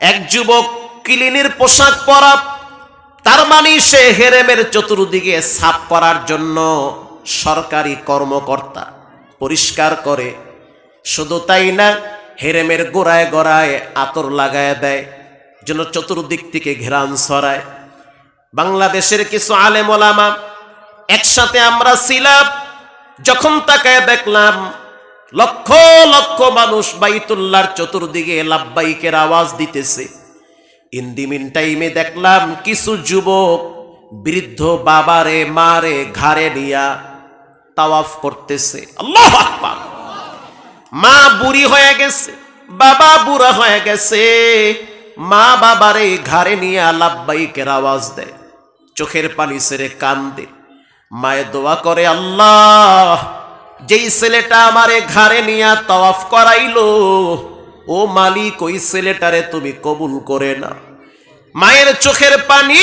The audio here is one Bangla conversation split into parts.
এক যুবক ক্লিনের পোশাক পরা, তার মানে সে হেরেমের চতুর্দিকে সাফ করার জন্য সরকারি কর্মকর্তা পরিষ্কার করে, শুধু তাই না, হেরেমের গোড়ায় গোড়ায় আতর লাগায় দেয়, যেন চতুর্দিক থেকে ঘেরান ছড়ায়। বাংলাদেশের কিছু আলেম ওলামা, একসাথে আমরা ছিলাম, যখন তাকায় দেখলাম লক্ষ লক্ষ মানুষ বাইতুল্লার চতুর্দিকে লাভবাইকের আওয়াজ দিতেছে। ইন্দিমিন টাইমে দেখলাম কিছু যুবক বৃদ্ধ বাবারে, মারে, ঘাড়ে নিয়া তাওয়াফ করতেছে। আল্লাহ মা বুড়ি হয়ে গেছে, বাবা বুড়া হয়ে গেছে। মা বাবারে ঘাড়ে নিয়ে লাভবাইকের আওয়াজ দেয়। চোখের পানি সেরে কান্দে। মায়ের দোয়া করে, আল্লাহ! যেই ছেলেটা আমারে ঘাড়ে নিয়া তওয়াফ করাইলো, ও মালিক, ওই ছেলেটারে তুমি কবুল করে না মায়ের চোখের পানি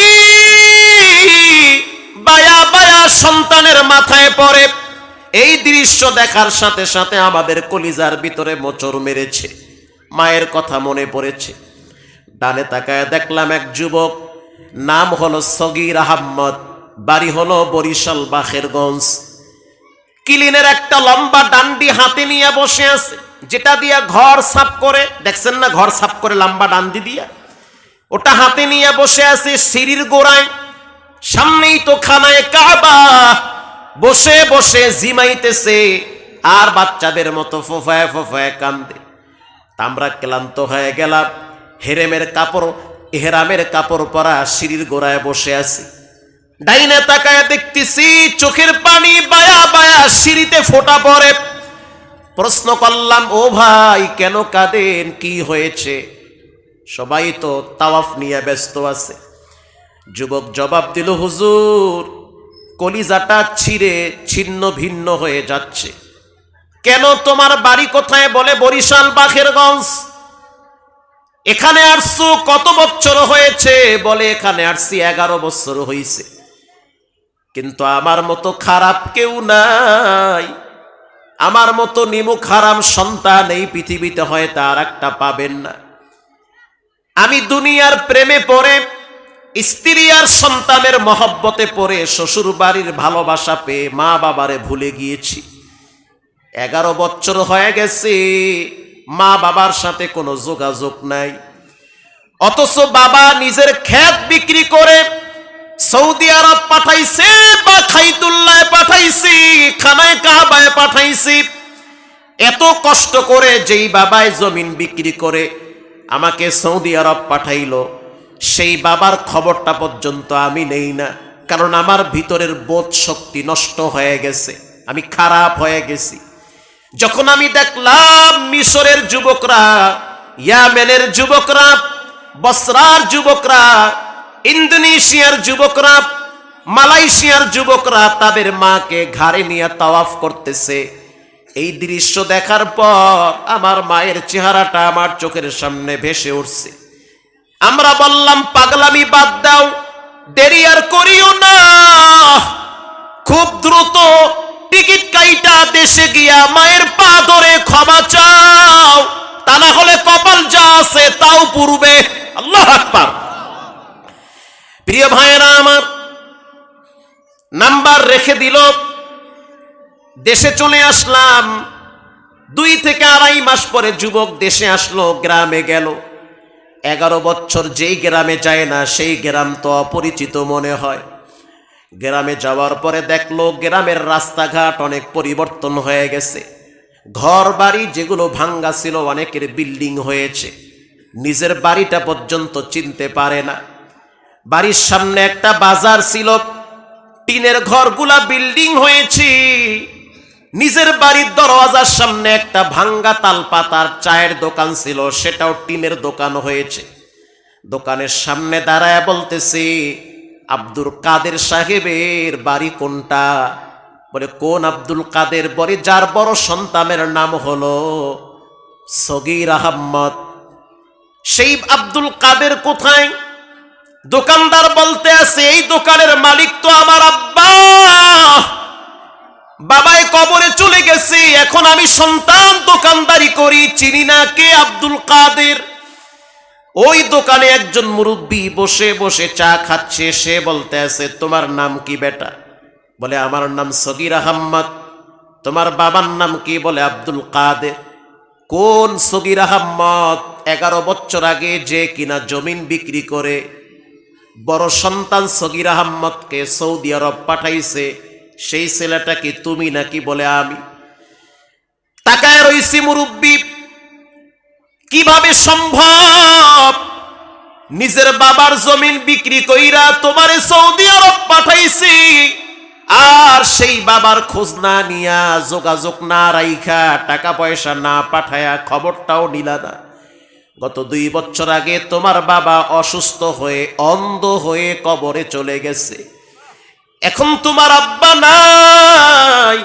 বায়া বায়া সন্তানের মাথায় পড়ে। এই দৃশ্য দেখার সাথে সাথে আমাদের কলিজার ভিতরে মোচর মেরেছে। মায়ের কথা মনে পড়েছে। ডানে তাকায় দেখলাম এক যুবক, নাম হলো সগির আহম্মদ বাড়ি হলো বরিশাল, বাখেরগঞ্জ। কিলিনের একটা লম্বা ডান্ডি হাতে নিয়ে বসে আছে, যেটা দিয়া ঘর সাফ করে, দেখছেন না ঘর সাফ করে লম্বা ডান্ডি দিয়া? ওটা হাতে নিয়ে বসে আছে সিঁড়ির গোড়ায়, সামনেই তো খানায় কাবা, বসে বসে জিমাইতেছে, আর বাচ্চাদের মতো ফোফায় ফোফায় কান্দে। আমরা ক্লান্ত হয়ে গেলাম, হেরেমের কাপড় হেরামের কাপড় পরা সিঁড়ির গোড়ায় বসে আছি। ডাইনে তাকায় দেখতেছি, চোখের পানি বায়া বায়া সিঁড়িতে ফোটা পড়ে। প্রশ্ন করলাম, ও ভাই, কেন কাঁদেন? কি হয়েছে? সবাই তো তাওয়াফ নিয়ে ব্যস্ত আছে। যুবক জবাব দিল, হুজুর, কলিজাটা ছিঁড়ে ছিন্ন ভিন্ন হয়ে যাচ্ছে। কেন তোমার বাড়ি কোথায় বলে বরিশাল, বাখেরগঞ্জ? এখানে আসছো কত বছর হয়েছে? বলে এখানে আসছি এগারো বছর হয়েছে কিন্তু আমার মতো খারাপ কেউ নাই। আমার মতো নিমুখ হারাম সন্তান এই পৃথিবীতে হয় তার একটা পাবেন না। আমি দুনিয়ার প্রেমে পড়ে, স্ত্রী আর সন্তানের মহব্বতে পড়ে, শ্বশুর বাড়ির ভালোবাসা পেয়ে মা বাবারে ভুলে গিয়েছি। এগারো বছর হয়ে গেছে, মা বাবার সাথে কোনো যোগাযোগ নাই। অথচ বাবা নিজের ক্ষেত বিক্রি করে সৌদি আরব পাঠাইছে, বা খাইতুল্লায় পাঠাইছি, খানায় কাবায় পাঠাইছি। এত কষ্ট করে যেই বাবায় জমিন বিক্রি করে আমাকে সৌদি আরব পাঠাইলো, সেই বাবার খবরটা পর্যন্ত আমি নেই না, কারণ আমার ভিতরের বোধ শক্তি নষ্ট হয়ে গেছে, আমি খারাপ হয়ে গেছি। যখন আমি দেখলাম মিশরের যুবকরা, ইয়ামেনের যুবকরা, বসরার যুবকরা ইন্দোনেশিয়ার যুবকরা, মালয়েশিয়ার যুবকরা তাদের মাকে ঘাড়ে নিয়ে তাওয়াফ করতেছে। এই দৃশ্য দেখার পর আমার মায়ের চেহারাটা আমার চোখের সামনে ভেসে উঠছে। আমরা বললাম, পাগলামি বাদ দাও, দেরি আর করিও না। খুব দ্রুত টিকিট কাইটা দেশে গিয়া মায়ের পা ধরে ক্ষমা চাও। তা না হলে কপাল যা আছে তাও পূর্বে আল্লাহ আকবার। প্রিয় ভাইয়েরা আমার, নাম্বার রেখে দিল, দেশে চলে আসলাম, দুই থেকে আড়াই মাস পরে যুবক দেশে আসলো, গ্রামে গেল। এগারো বছর যেই গ্রামে যায় না, সেই গ্রাম তো অপরিচিত মনে হয়। গ্রামে যাওয়ার পরে দেখল, গ্রামের রাস্তাঘাট অনেক পরিবর্তন হয়ে গেছে। ঘর বাড়ি যেগুলো ভাঙ্গা ছিল, অনেকের বিল্ডিং হয়েছে। নিজের বাড়িটা পর্যন্ত চিনতে পারে না। বাড়ির সামনে একটা বাজার ছিল। টিনের ঘরগুলা বিল্ডিং হয়েছে। নিজের বাড়ির দরওয়াজার সামনে একটা ভাঙ্গা তালপাতার চায়ের দোকান ছিল, সেটাও টিনের দোকান হয়েছে। দোকানের সামনে দাঁড়ায় বলতেছে, আব্দুল কাদের সাহেবের বাড়ি কোনটা? বলে, কোন আব্দুল কাদের বলে যার বড় সন্তানের নাম হলো সগির আহম্মদ। সেই আব্দুল কাদের কোথায়? দোকানদার বলতে আছে, এই দোকানের মালিক তো আমার আব্বা। বাবাই কবরে চলে গেছে, এখন আমি সন্তান দোকানদারি করি, চিনি না কে আব্দুল কাদের? ওই দোকানে একজন মুরব্বী বসে বসে চা খাচ্ছে, সে বলতে আছে, তোমার নাম কি বেটা? বলে, আমার নাম সগির আহম্মদ। তোমার বাবার নাম কি? বলে, আব্দুল কাদের। কোন সগির আহম্মদ? এগারো বছর আগে যে কিনা জমিন বিক্রি করে বড় সন্তান সগির আহম্মদকে সৌদি আরব পাঠাইছে, সেই ছেলেটা কি তুমি নাকি বলে আমি। তাকায় রইছি মুরব্বী, কীভাবে সম্ভব? নিজের বাবার জমিন বিক্রি কইরা তোমারে সৌদি আরব পাঠাইছি, আর সেই বাবার খোঁজ না নিয়া যোগাযোগ না রাইখা টাকা পয়সা না পাঠায়া খবরটাও নিলা না। গত দুই বছর আগে তোমার বাবা অসুস্থ হয়ে অন্ধ হয়ে কবরে চলে গেছে। এখন তোমার আব্বা নাই।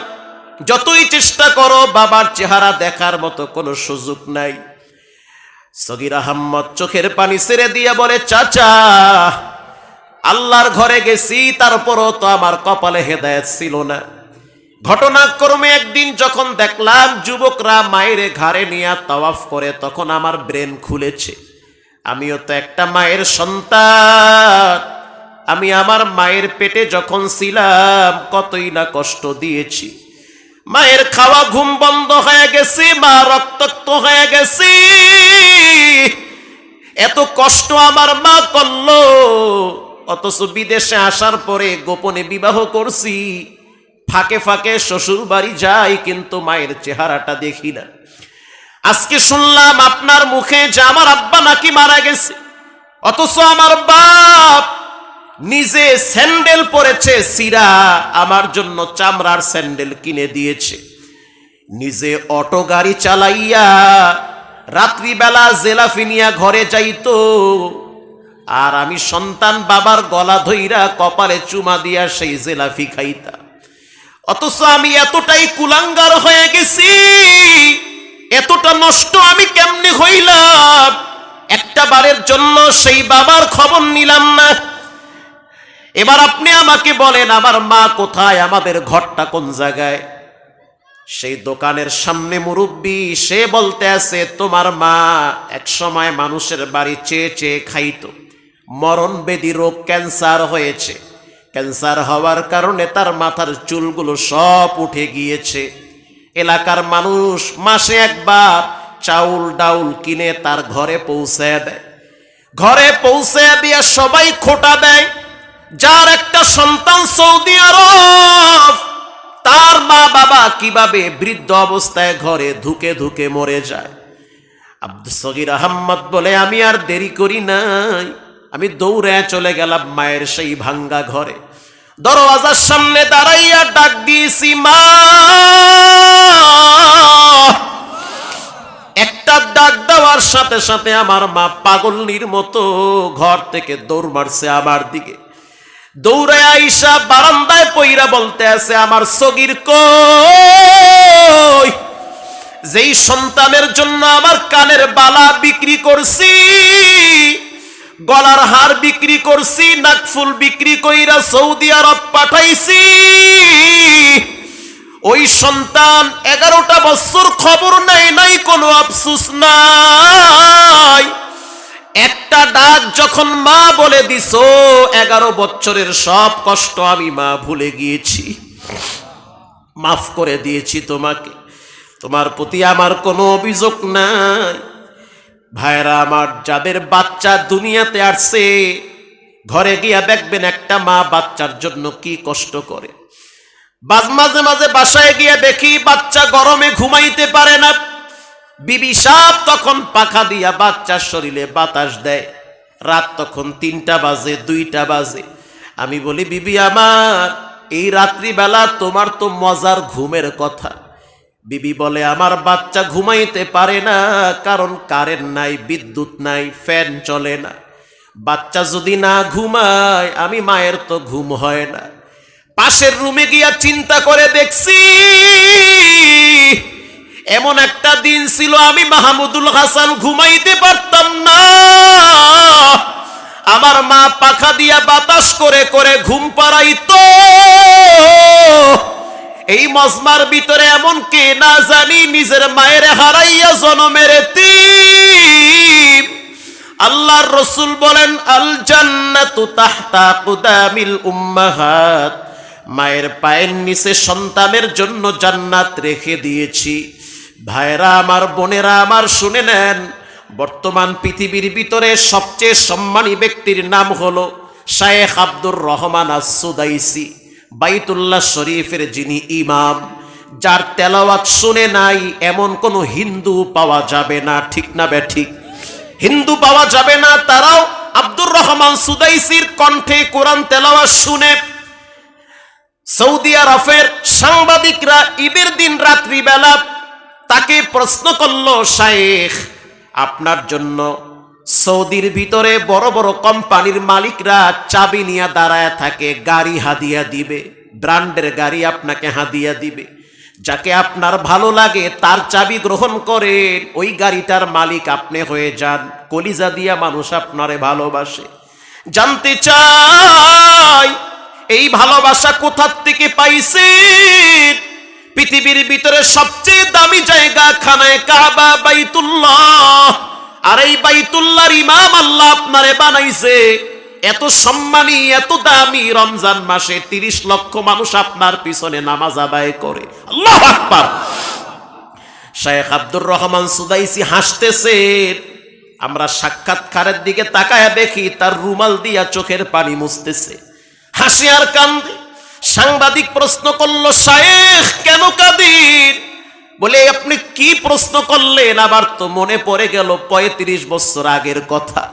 যতই চেষ্টা করো, বাবার চেহারা দেখার মতো কোনো সুযোগ নাই। সগির আহম্মদ চোখের পানি ছেড়ে দিয়ে বলে, চাচা, আল্লাহর ঘরে গেছি, তারপরও তো আমার কপালে হেদায়েত ছিল না। ঘটনাক্রমে একদিন যখন দেখলাম যুবকরা মায়ের ঘাড়ে নিয়ে তওয়াফ করে, তখন আমার ব্রেন খুলেছে। আমিও তো একটা মায়ের সন্তান। আমি আমার মায়ের পেটে যখন ছিলাম, কতই না কষ্ট দিয়েছি। মায়ের খাওয়া ঘুম বন্ধ হয়ে গেছে, মা রক্তাক্ত হয়ে গেছে। এত কষ্ট আমার মা করল। অথচ বিদেশে আসার পরে গোপনে বিবাহ করছি। ফাঁকে ফাঁকে শ্বশুর বাড়ি যাই, কিন্তু মায়ের চেহারাটা দেখি না। আজকে শুনলাম আপনার মুখে যে আমার আব্বা নাকি মারা গেছে। অথচ আমার বাপ নিজে স্যান্ডেল পরেছে, সিরা আমার জন্য চামড়ার স্যান্ডেল কিনে দিয়েছে। নিজে অটো গাড়ি চালাইয়া রাত্রিবেলা জেলাফি নিয়া ঘরে যাইতো। আর আমি সন্তান বাবার গলা ধইরা কপালে চুমা দিয়া সেই জেলাফি খাইতা অথচ আমি এতটাই কুলাঙ্গার হয়ে গেছি, এতটা নষ্ট আমি কেমনে হইলাম? একটা বারের জন্য সেই বাবার খবর নিলাম না। এবার আপনি আমাকে বলেন, আমার মা কোথায়? আমাদের ঘরটা কোন জায়গায়? সেই দোকানের সামনে মুরব্বী, সে বলতে আছে, তোমার মা এক সময় মানুষের বাড়ি চেয়ে চেয়ে খাইত। মরণ বেদি রোগ ক্যান্সার হয়েছে। ক্যান্সার হওয়ার কারণে তার মাথার চুলগুলো সব উঠে গিয়েছে। এলাকার মানুষ মাসে একবার চাউল ডাউল কিনে তার ঘরে পৌঁছে দেয়। ঘরে পৌঁছে দিয়ে সবাই খোটা দেয়। যার একটা সন্তান সৌদি আরব, তার মা বাবা কীভাবে বৃদ্ধ অবস্থায় ঘরে ধুকে ধুকে মরে যায়? আব্দুল সগির আহম্মদ বলে, আমি আর দেরি করি নাই। আমি দৌড়ে চলে গেলাম মায়ের সেই ভাঙ্গা ঘরে। দরওয়াজার সামনে দাঁড়াইয়া ডাক দিয়েছি, মা! একটা ডাক দেওয়ার সাথে সাথে আমার মা পাগলনির মতো ঘর থেকে দৌড় মারছে আমার দিকে। দৌড়ে আইসা বারান্দায় পইরা বলতে আছে, আমার সগির কই? যেই সন্তানের জন্য আমার কানের বালা বিক্রি করছি গলার হার বিক্রি করছি নাকফুল বিক্রি কইরা সৌদি আরব পাঠাইছি। ওই সন্তান এগারোটা বছর খবর নাই নাই, কোনো আফসুস নাই। একটা ডাক যখন মা বলে দিস, এগারো বছরের সব কষ্ট আমি মা ভুলে গিয়েছি। মাফ করে দিয়েছি তোমাকে। তোমার প্রতি আমার কোনো অভিযোগ নাই। ভাইরা আমার, যাদের বাচ্চা দুনিয়াতে আসছে, ঘরে গিয়া দেখবেন একটা মা বাচ্চার জন্য কি কষ্ট করে। মাঝে মাঝে বাসায় গিয়া দেখি বাচ্চা গরমে ঘুমাইতে পারে না। বিবি সাপ তখন পাখা দিয়া বাচ্চার শরীরে বাতাস দেয়। রাত তখন তিনটা বাজে, দুইটা বাজে। আমি বলি, বিবি আমার, এই রাত্রিবেলা তোমার তো মজার ঘুমের কথা। বিবি বলে, আমার বাচ্চা ঘুমাইতে পারে না, কারণ কারেন্ট নাই, বিদ্যুৎ নাই, ফ্যান চলে না। বাচ্চা যদি না ঘুমায়, আমি মায়ের তো ঘুম হয় না। পাশের রুমে গিয়া চিন্তা করে দেখছি, এমন একটা দিন ছিল, আমি মাহমুদুল হাসান ঘুমাইতে পারতাম না। আমার মা পাখা দিয়া বাতাস করে করে ঘুম পাড়াইতো। এই মজমার ভিতরে এমন কে না জানি নিজের মায়ের হারাইয়া জনমের তিম। আল্লাহর রসুল বলেন, আল জান্নাতু তাহতা কুদামিল উম্মাহাত। মায়ের পায়ের নিচে সন্তানের জন্য জান্নাত রেখে দিয়েছি। ভাইরা আমার, বোনেরা আমার, শুনে নেন, বর্তমান পৃথিবীর ভিতরে সবচেয়ে সম্মানী ব্যক্তির নাম হলো শায়েখ আব্দুর রহমান আসুদাইসি বাইতুল্লাহ শরীফের যিনি ইমাম, যার তেলাওয়াত শুনে নাই, এমন কোনো হিন্দু পাওয়া যাবে না, ঠিক না বে ঠিক হিন্দু পাওয়া যাবে না, তারাও আব্দুর রহমান সুদাইসির কণ্ঠে কোরআন তেলাওয়াত শুনে। সৌদি আরবের সাংবাদিকরা ঈদের দিন রাত্রিবেলা তাকে প্রশ্ন করল, শায়েখ, আপনার জন্য সৌদির ভিতরে বড় বড় কোম্পানির মালিকরা চাবি নিয়ে দাঁড়ায় থাকে, গাড়ি হাদিয়া দিবে, ব্র্যান্ডের গাড়ি আপনাকে হাদিয়া দিবে। যাকে আপনার ভালো লাগে তার চাবি গ্রহণ করেন, ওই গাড়িটার মালিক আপনি হয়ে যান, কলিজা দিয়া মানুষ আপনারে ভালোবাসে। জানতে চাই, এই ভালোবাসা কোথার থেকে পাইছেন? পৃথিবীর ভিতরে সবচেয়ে দামি জায়গা খানায় কাবা, বাইতুল্লাহ। আর এই বাইতুল্লাহর ইমাম আল্লাহ আপনারে বানাইছে। এত সম্মানী, এত দামি রমজান মাসে তিরিশ লক্ষ মানুষ আপনার পিছনে নামাজ আদায় করে। আল্লাহ আকবার। শেখ আব্দুর রহমান সুদাইসি হাসতেছেন আমরা সাক্ষাৎকারের দিকে তাকায় দেখি তার রুমাল দিয়া চোখের পানি মুছতেছে। হাসি আর কান্দে। সাংবাদিক প্রশ্ন করল, শায়েখ, কেন কাদির বলে, আপনি কি প্রশ্ন করলেন? আবার তো মনে পড়ে গেল পঁয়ত্রিশ বছর আগের কথা।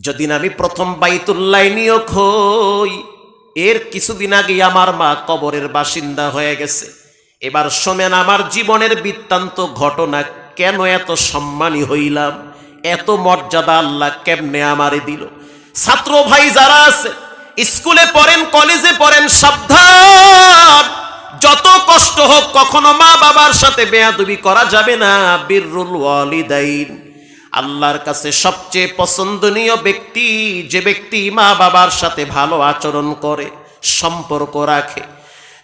যদি আমি প্রথম বাইতুল্লাহ নিয়োগ হই, এর কিছুদিন আগে আমার মা কবরের বাসিন্দা হয়ে গেছে। এবার শোনেন, আমার জীবনের বৃত্তান্ত ঘটনা কেন এত সম্মানী হইলাম? এত মর্যাদা আল্লাহ কেমনে আমারে দিল? ছাত্র ভাই যারা আছে, স্কুলে পড়েন, কলেজে পড়েন, সাবধান! যত কষ্ট হোক কখনো মা বাবার সাথে বেয়াদবি করা যাবে না। বীররুল ওয়ালিদাইন। আল্লাহর কাছে সবচেয়ে পছন্দনীয় ব্যক্তি যে ব্যক্তি মা বাবার সাথে ভালো আচরণ করে, সম্পর্ক রাখে।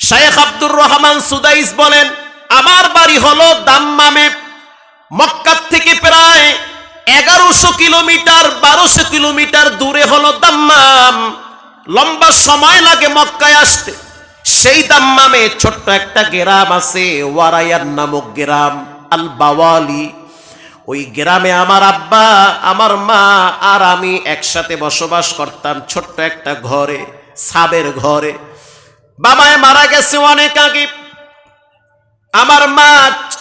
শায়েখ আব্দুর রহমান সুদাইস বলেন, আমার বাড়ি হলো দাম্মামে। মক্কার থেকে প্রায় এগারোশো কিলোমিটার, বারোশো কিলোমিটার দূরে হলো দাম্মাম। লম্বা সময় লাগে মক্কায় আসতে। সেই দাম্মামে ছোট্ট একটা গ্রাম আছে ওয়ারায়ার নামক গ্রাম আল বাওয়ালি ওই গ্রামে আমার আব্বা, আমার মা আর আমি একসাথে বসবাস করতাম ছোট্ট একটা ঘরে, সাবের ঘরে। বাবায় মারা গেছে অনেক আগে। আমার মা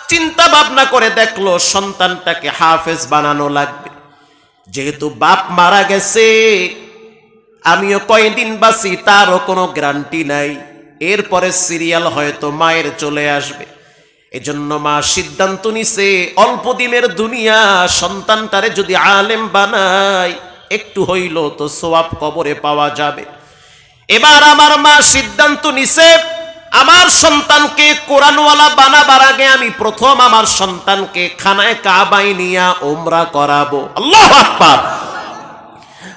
চিন্তা ভাবনা করে দেখল সন্তানটাকে হাফেজ বানানো লাগবে। যেহেতু বাপ মারা গেছে, আমিও কয়দিন বাসি তারও কোনো গ্যারান্টি নাই। এরপরে সিরিয়াল হয়তো মায়ের চলে আসবে। এজন্য মা সিদ্ধান্ত নিছে, অল্প দিনের দুনিয়া সন্তানটারে যদি আলেম বানায়, একটু হইল তো সোয়াব কবরে পাওয়া যাবে। এবার আমার মা সিদ্ধান্ত নিছে, আমার সন্তানকে কোরআনওয়ালা বানাবার আগে আমি প্রথম আমার সন্তানকে খানায় কাবাই নিয়া ওমরা করাবো। আল্লাহ আকবার!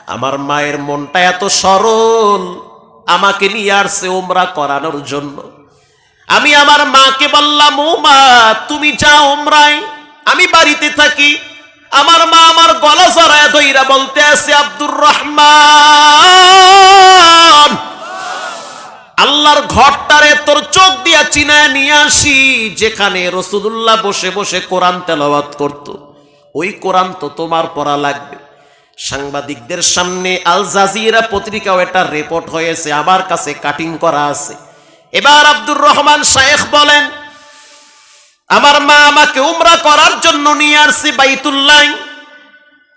আমার মায়ের মনটা এত সরল আমাকে নিয়ে আসছে ওমরা করানোর জন্য। আমি আমার মাকে বললাম, ও মা, তুমি যা ওমরাই আমি বাড়িতে থাকি। আমার মা আমার গলা সরায় দইরা বলতে আছে, আব্দুর রহমান, আল্লাহর ঘরটারে তোর চোখ দিয়া চিনায় নিয়ে আসি। যেখানে রসুদুল্লাহ বসে বসে কোরআন তেলাওয়াত করত। ওই কোরআন তো তোমার পড়া লাগবে। সাংবাদিকদের সামনে আল জাজিরা পত্রিকাও একটা রিপোর্ট হয়েছে, আমার কাছে কাটিং করা আছে। এবার আব্দুর রহমান শায়েখ বলেন, আমার মা আমাকে উমরা করার জন্য নিয়ে আসছে বাইতুল্লাহ।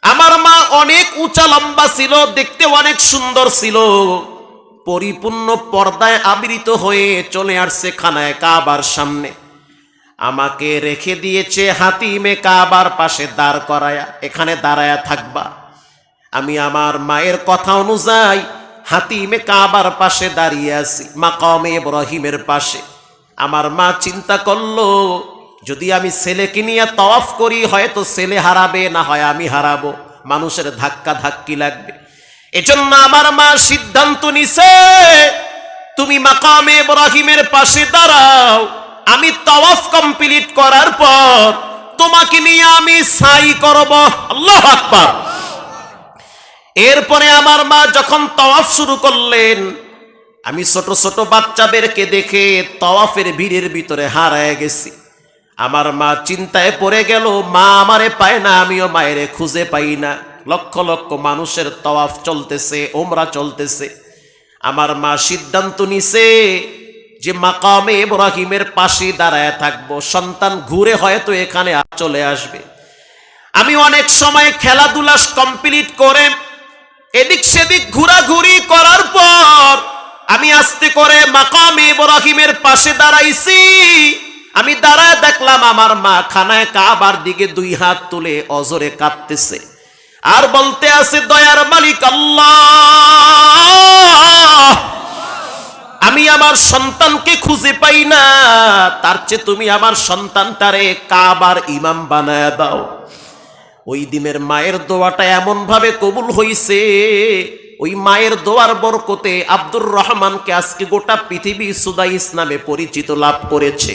আমার মা অনেক উঁচা, লম্বা ছিল, দেখতে অনেক সুন্দর ছিল। পরিপূর্ণ পর্দায় আবৃত হয়ে চলে আসছে খানায় কাবার সামনে। আমাকে রেখে দিয়েছে হাতিমে কাবার পাশে দাঁড় করায়া, এখানে দাঁড়ায়া থাকবা। আমি আমার মায়ের কথা অনুযায়ী হাতিমে কাবার পাশে দাঁড়িয়ে আছি, মাকামে ইব্রাহিমের পাশে। আমার মা চিন্তা করল, যদি আমি ছেলেকে নিয়ে তওয়াফ করি, হয়তো ছেলে হারাবে, না হয় আমি হারাবো। মানুষের ধাক্কা ধাক্কি লাগবে। এজন্য আমার মা সিদ্ধান্ত নিছে, তুমি মাকামে ইব্রাহিমের পাশে দাঁড়াও। আমি তওয়াফ কমপ্লিট করার পর তোমাকে নিয়ে আমি সাই করব। আল্লাহ আকবার। এরপরে আমার মা যখন তওয়াফ শুরু করলেন, আমি ছোট ছোট বাচ্চাদেরকে দেখে তওয়াফের ভিড়ের ভিতরে হারায় গেছি। আমার মা চিন্তায় পড়ে গেল, মা আমারে পায় না, আমিও মায়েরে খুঁজে পাই না। লক্ষ লক্ষ মানুষের তওয়াফ চলতেছে ওমরা চলতেছে। আমার মা সিদ্ধান্ত নিছে যে মাকামে ইব্রাহিমের পাশে দাঁড়ায় থাকব, সন্তান ঘুরে হয়তো এখানে চলে আসবে। আমি অনেক সময় খেলাধুলা কমপ্লিট করে এদিক সেদিক ঘোরাঘুরি করার পর আমি আস্তে করে মাকামে ইব্রাহিমের পাশে দাঁড়াইছি। আমি দাঁড়ায় দেখলাম আমার মা খানায় কাবার দিকে দুই হাত তুলে অজরে কাঁদতেছে আর বলতে আছে, দয়ার মালিক আল্লাহ, আমি আমার সন্তানকে খুঁজে পাই না। তার চেয়ে তুমি আমার সন্তানটারে কাবার ইমাম বানায় দাও। ওই দিনের মায়ের দোয়াটা এমন ভাবে কবুল হইছে, ওই মায়ের দোয়ার বরকতে আব্দুর রহমানকে আজকে গোটা পৃথিবী সুদা ইসলামে পরিচিত লাভ করেছে।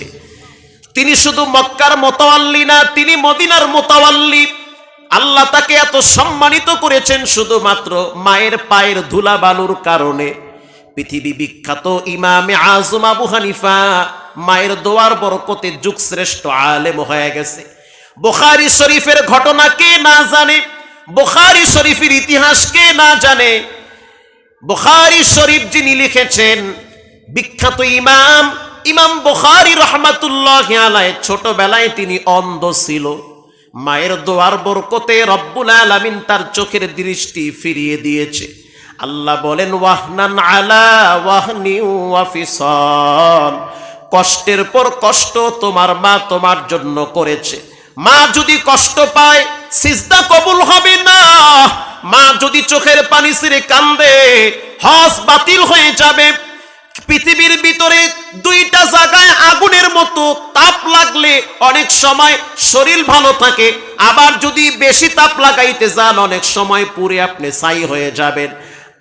তিনি শুধু মক্কার মোতাওয়াল্লি না, তিনি মদিনার মোতাওয়াল্লি। আল্লাহ তাকে এত সম্মানিত করেছেন শুধুমাত্র মায়ের পায়ের ধুলা বালুর কারণে। পৃথিবী বিখ্যাত ইমামে আজম আবু হানিফা মায়ের দোয়ার বরকতে যুগ শ্রেষ্ঠ আলেম হয়ে গেছে। বুখারি শরীফের ঘটনা কে না জানে? বোখারি শরীফের ইতিহাস কে না জানে? বোখারি শরীফ যিনি লিখেছেন, বিখ্যাত ইমাম ইমাম বোখারি রহমাতুল্লাহ ছোটবেলায় তিনি অন্ধ ছিল। মায়ের দোয়ার বরকতে রব্বুল আলামিন তার চোখের দৃষ্টি ফিরিয়ে দিয়েছে। আল্লাহ বলেন, ওয়াহনান আলা ওয়াহনি ওয়াফিসল কষ্টের পর কষ্ট তোমার মা তোমার জন্য করেছে। মা যদি কষ্ট পায়, সিজদা কবুল হবে না। মা যদি চোখের পানি ছিঁড়ে কান্দে, হজ বাতিল হয়ে যাবে। পৃথিবীর ভিতরে দুইটা জায়গায় আগুনের মতো তাপ লাগলে অনেক সময় শরীর ভালো থাকে। আবার যদি বেশি তাপ লাগাইতে যান, অনেক সময় পুরে আপনি ছাই হয়ে যাবেন।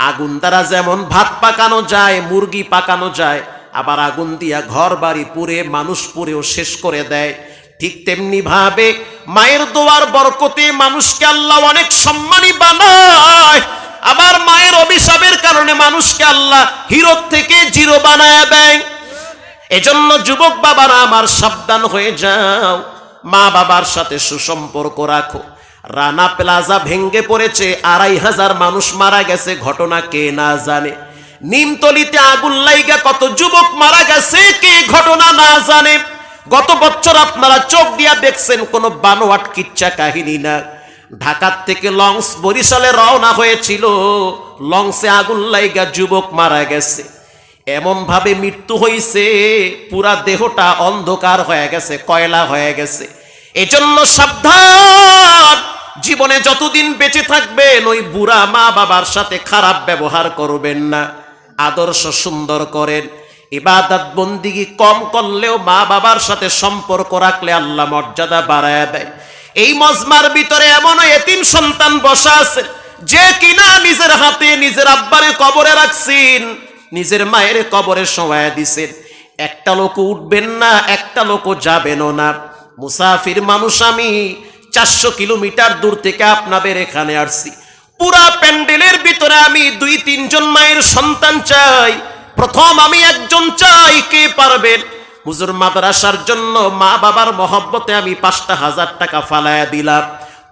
আগুন দ্বারা যেমন ভাত পাকানো যায়, মুরগি পাকানো যায়, আবার আগুন দিয়া ঘর বাড়ি পুড়ে মানুষ পুড়েও শেষ করে দেয়। ঠিক তেমনি ভাবে মায়ের দোয়ার বরকতে মানুষকে আল্লাহ অনেক সম্মানী বানায়। আবার মায়ের অভিশাপের কারণে মানুষকে আল্লাহ হিরো থেকে জিরো বানায় দেয়। এজন্য যুবক বাবারা আমার সাবধান হয়ে যাও। মা বাবার সাথে সুসম্পর্ক রাখো। রানা প্লাজা ভেঙ্গে পড়েছে, আড়াই হাজার মানুষ মারা গেছে, ঘটনা কে না জানে। নিমতলিতে আগুন লাইগা কত যুবক মারা গেছে, কে ঘটনা না জানে। গত বছর আপনারা চোখ দিয়া দেখছেন কোনো বানোয়াট কিচ্ছা কাহিনী না। ঢাকার থেকে লংস বরিশালে রওনা হয়েছিল। লংসে আগুন লাইগা যুবক মারা গেছে। এমন ভাবে মৃত্যু হইছে, পুরা দেহটা অন্ধকার হয়ে গেছে, কয়লা হয়ে গেছে। এজন্য সাবধান! জীবনে যতদিন বেঁচে থাকবেন, ওই বুড়া মা বাবার সাথে খারাপ ব্যবহার করবেন না। আদর্শ সুন্দর করেন। ইবাদত বন্দিগি কম করলেও মা বাবার সাথে সম্পর্ক রাখলে আল্লাহ মর্যাদা বাড়ায় দেয়। এই মজমার ভিতরে এমন এতিম সন্তান বসা আছে, যে কিনা নিজের হাতে নিজের আব্বারে কবরে রাখছেন, নিজের মায়ের কবরে সময় দিছেন। একটা লোক উঠবেন না, একটা লোক যাবেনও না। মুসাফির মানুষ আমি চারশো কিলোমিটার দূর থেকে আপনাদের এখানে আসছি। পুরা প্যান্ডেলের ভিতরে আমি দুই তিনজন মায়ের সন্তান চাই। প্রথম আমি একজন চাই, কে পারবেন হুজুর মাদ্রাসার জন্য মা বাবার মহব্বতে আমি পাঁচটা হাজার টাকা ফালায়া দিলাম।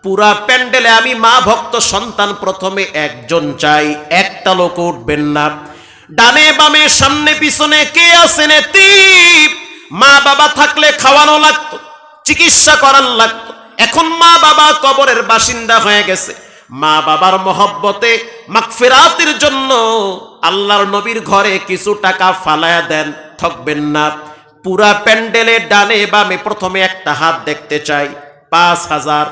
পুরা প্যান্ডেলে আমি মা ভক্ত সন্তান প্রথমে একজন চাই, একটা লোক উঠবেন না। ডানে বামে, সামনে পিছনে কে আছেন মা বাবা থাকলে খাওয়ানো লাগতো, চিকিৎসা করার লাগতো। এখন মা বাবা কবরের বাসিন্দা হয়ে গেছে। মা বাবার মহব্বতে মাগফিরাতের জন্য আল্লাহর নবীর ঘরে কিছু টাকা ফালায়া দেন। ঠকবেন না। পুরা প্যান্ডেলের ডানে বামে প্রথমে একটা হাত দেখতে চাই। পাঁচ হাজার।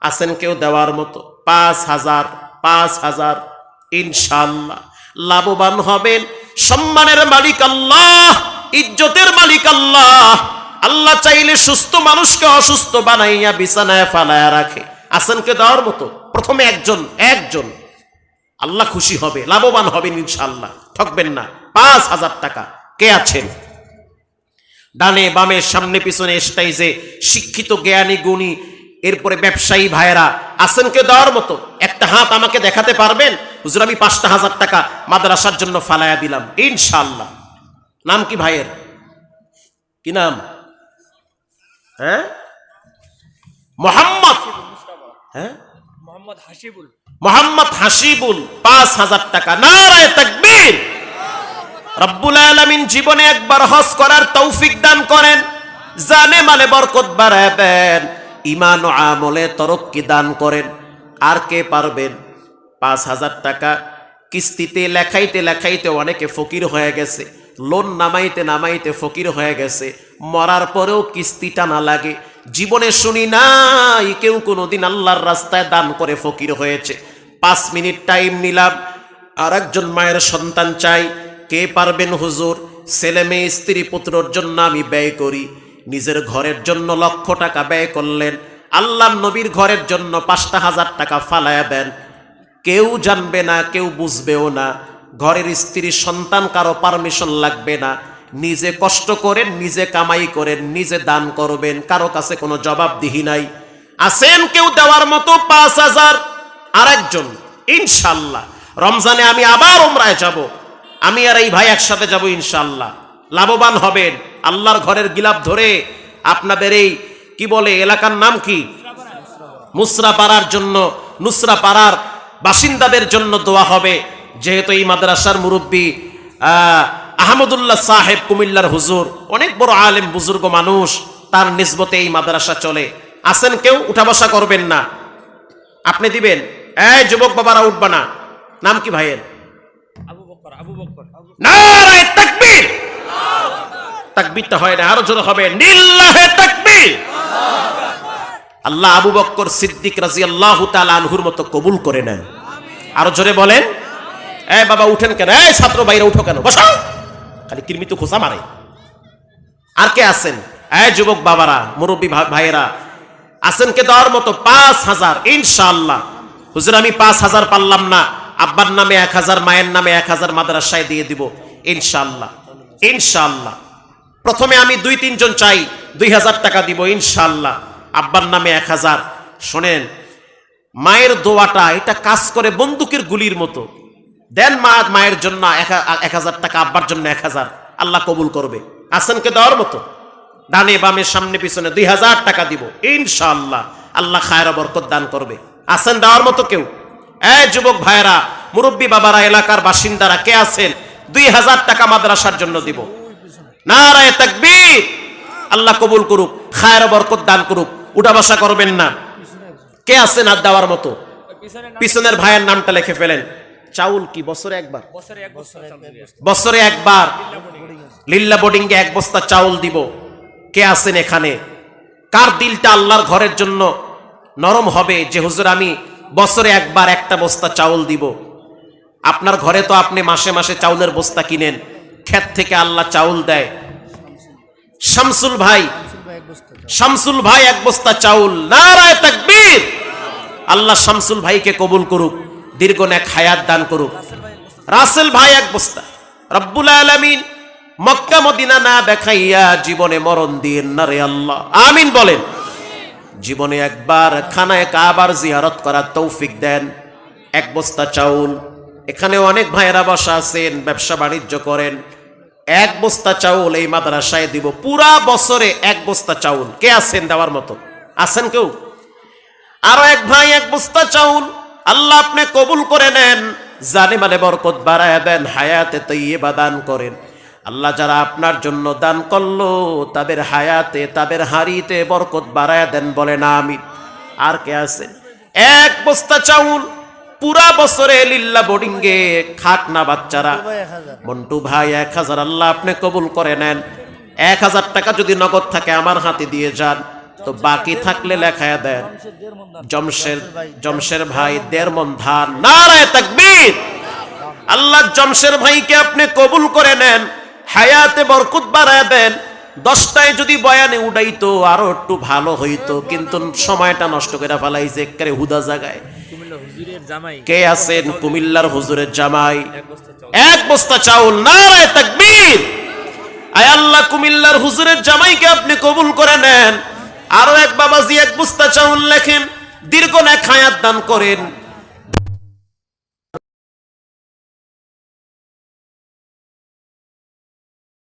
আছেন কেউ দেওয়ার মতো? পাঁচ হাজার পাঁচ হাজার। ইনশাল্লাহ লাভবান হবেন। সম্মানের মালিক আল্লাহ, ইজ্জতের মালিক আল্লাহ। আল্লাহ চাইলে সুস্থ মানুষকে অসুস্থ বানাইয়া বিছানায় ফালায়া রাখে। আছেন কে দেওয়ার মতো? প্রথমে একজন একজন। আল্লাহ খুশি হবে, লাভবান হবেন ইনশাল্লাহ ঠকবেন না। পাঁচ হাজার টাকা। কে আছেন? ডানে বামে সামনে পিছনে স্টাইজে শিক্ষিত, জ্ঞানী, গুণী, এরপরে ব্যবসায়ী ভাইয়েরা আছেন কে দেওয়ার মতো? একটা হাত আমাকে দেখাতে পারবেন? হুজুর, আমি পাঁচটা হাজার টাকা মাদ্রাসার জন্য ফালায়া দিলাম। ইনশাল্লাহ নাম কি ভাইয়ের? কি নাম? হ্যাঁ? মোহাম্মদ। হ্যাঁ? মোহাম্মদ হাসিবুল। পাঁচ হাজার টাকা। নারায় তাকবীর। রব্বুল আলামিন জীবনে একবার করার তৌফিক দান করেন। জানে মালে বরকত বাড়ায় দেন। ইমান আমলে তরক্কি দান করেন। আর কে পারবেন? পাঁচ হাজার টাকা। কিস্তিতে লেখাইতে লেখাইতে অনেকে ফকির হয়ে গেছে। লোন নামাইতে নামাইতে ফকির হয়ে গেছে। মরার পরেও কিস্তি টানা লাগে। জীবনে শুনি নাই, কেউ কোনোদিন আল্লাহর রাস্তায় দান করে ফকির হয়েছে। পাঁচ মিনিট টাইম নিলাম আর একজন মায়ের সন্তান চাই, কে পারবেন হুজুর? ছেলে মেয়ে, স্ত্রী পুত্রর জন্য আমি ব্যয় করি। নিজের ঘরের জন্য লক্ষ টাকা ব্যয় করলেন। আল্লাহ নবীর ঘরের জন্য পাঁচটা হাজার টাকা ফালায়া দেন। কেউ জানবে না, কেউ বুঝবেও না। ঘরের স্ত্রী সন্তান কারও পারমিশন লাগবে না। নিজে কষ্ট করেন, নিজে কামাই করেন, নিজে দান করবেন, কারও কাছে কোনো জবাবদিহি নাই। আছেন কেউ দেওয়ার মতো পাঁচ হাজার আরেকজন, ইনশাল্লাহ। রমজানে আমি আবার উমরায় যাব। আমি আর এই ভাই একসাথে যাব ইনশাল্লাহ। লাভবান হবেন। আল্লাহর ঘরের গিলাপ ধরে আপনাদের এই, কি বলে, এলাকার নাম কি? মুসরা পাড়ার জন্য নুসরা পাড়ার বাসিন্দাদের জন্য দোয়া হবে। যেহেতু এই মাদ্রাসার মুরব্বী আহমদুল্লাহ সাহেব কুমিল্লার হুজুর অনেক বড় আলেম বুজুর্গ মানুষ তার নিসবতে এই মাদ্রাসা চলে। আসেন কেউ? উঠা বসা করবেন না। আপনি দিবেন? এই যুবক বাবারা উঠবা না। নাম কি ভাইয়ের? তাকবীরটা হয় না আরও জোরে হবে। নিল্লাহে তাকবীর! আল্লাহ আবু বক্কর সিদ্দিক আনহুর মতো কবুল করে নেন। আরও জোরে বলেন। এই বাবা উঠেন কেন? এই ছাত্র বাইরে উঠো কেন? বসো! খালি কিরমিতু খোসা মারে। আর কে আছেন? এই যুবক বাবারা, মুরব্বী ভাইয়েরা, আছেন কে দেওয়ার মতো? পাঁচ হাজার, ইনশাআল্লাহ। হুজুর, আমি পাঁচ হাজার পারলাম না। আব্বার নামে এক হাজার, মায়ের নামে এক হাজার মাদ্রাসায় দিয়ে দিব, ইনশাআল্লাহ। ইনশাআল্লাহ। প্রথমে আমি দুই, তিনজন চাই, দুই হাজার টাকা দিব, ইনশাআল্লাহ। আব্বার নামে এক হাজার। শোনেন, মায়ের দোয়াটা, এটা কাজ করে বন্দুকের গুলির মতো। দেন মা মায়ের জন্য এক হাজার টাকা, আব্বার জন্য এক হাজার। আল্লাহ কবুল করবে। আসেনকে দেওয়ার মতো? ডানে বামে, সামনে পিছনে দুই হাজার টাকা দিব। ইনশাআল্লাহ, আল্লাহ খায়রা বরকত দান করবে। আসেন দেওয়ার মতো কেউ? এ যুবক ভাইয়েরা, মুরব্বী বাবারা, এলাকার বাসিন্দারা, কে আছেন? দুই হাজার টাকা মাদ্রাসার জন্য দিব। নারায় তাকবীর। আল্লাহ কবুল করুক, খায়ের বরকত দান করুক। উঠা বসা করবেন না। কে আছেন আর দেওয়ার মতো? পিছনের ভাইয়ের নামটা লিখে ফেলেন। চাউল কি? বছরে একবার? বছরে। একবার। লিল্লা বোর্ডিংয়ে এক বস্তা চাউল দিব। কে আছেন এখানে? কার দিলটা আল্লাহর ঘরের জন্য নরম হবে? যে হুজুর আমি বছরে একবার একটা বস্তা চাউল দিব। আপনার ঘরে তো আপনি মাসে মাসে চাউলের বস্তা কিনেন। ক্ষেত থেকে আল্লাহ চাউল দেয়। শামসুল ভাই শামসুল ভাই এক বস্তা চাউল। নারায় তাকবীর! আল্লাহ শামসুল ভাইকে কবুল করুক। দীর্ঘ নেক হায়াত দান করুক। রাসেল ভাই এক বস্তা। রব্বুল আলামিন মক্কা মদিনা না দেখাইয়া জীবনে মরণ দিন না রে আল্লাহ। আমিন বলেন। জীবনে একবার খানায় কাবার জিয়ারত করার তৌফিক দেন। এক বস্তা চাউল। এখানে অনেক ভাইয়েরা বসা আছেন, ব্যবসা বাণিজ্য করেন। এক বস্তা চাউল এই মাদ্রাসায় দিব। পুরা বছরে এক বস্তা চাউল। কে আছেন দেওয়ার মতো? আছেন কেউ? আরও এক ভাই এক বস্তা চাউল। আল্লাহ আপনি কবুল করে নেন। জানে মানে বরকত বাড়ায় দেন, হায়াতে তৈবা দান করেন। আল্লাহ যারা আপনার জন্য দান করল, তাদের হায়াতে, তাদের হাড়িতে বরকত বাড়ায় দেন বলে না আমি আর কে আছেন এক বস্তা চাউল, পুরা বছরে লিল্লা বোর্ডিংয়ে খাক না বাচ্চারা। মন্টু ভাই, এক হাজার আল্লাহ আপনি কবুল করে নেন। এক হাজার টাকা যদি নগদ থাকে আমার হাতে দিয়ে যান। তো বাকি থাকলে লেখায় দেন। জমশের জমশের ভাই দেড় মন ধান নারায় তাকবীর। আল্লাহ জমশের ভাইকে আপনি কবুল করে নেন, হায়াতে বরকত বাড়ায় দেন। দশটায় যদি বয়ানে উঠাইতো, আরও একটু ভালো হইতো। কিন্তু সময়টা নষ্ট করে ফেলাইছে একেবারে হুদা জায়গায় কে আছেন? কুমিল্লার হুজুরের জামাই। এক বস্তা চাল এক বস্তা চাউল। নারায় তাকবীর। আয় আল্লাহ, কুমিল্লার হুজুরের জামাইকে আপনি কবুল করে নেন। আরও এক বাবাজি এক বুস্তা চাউল লেখেন দীর্ঘ এক হায়াত দান করেন।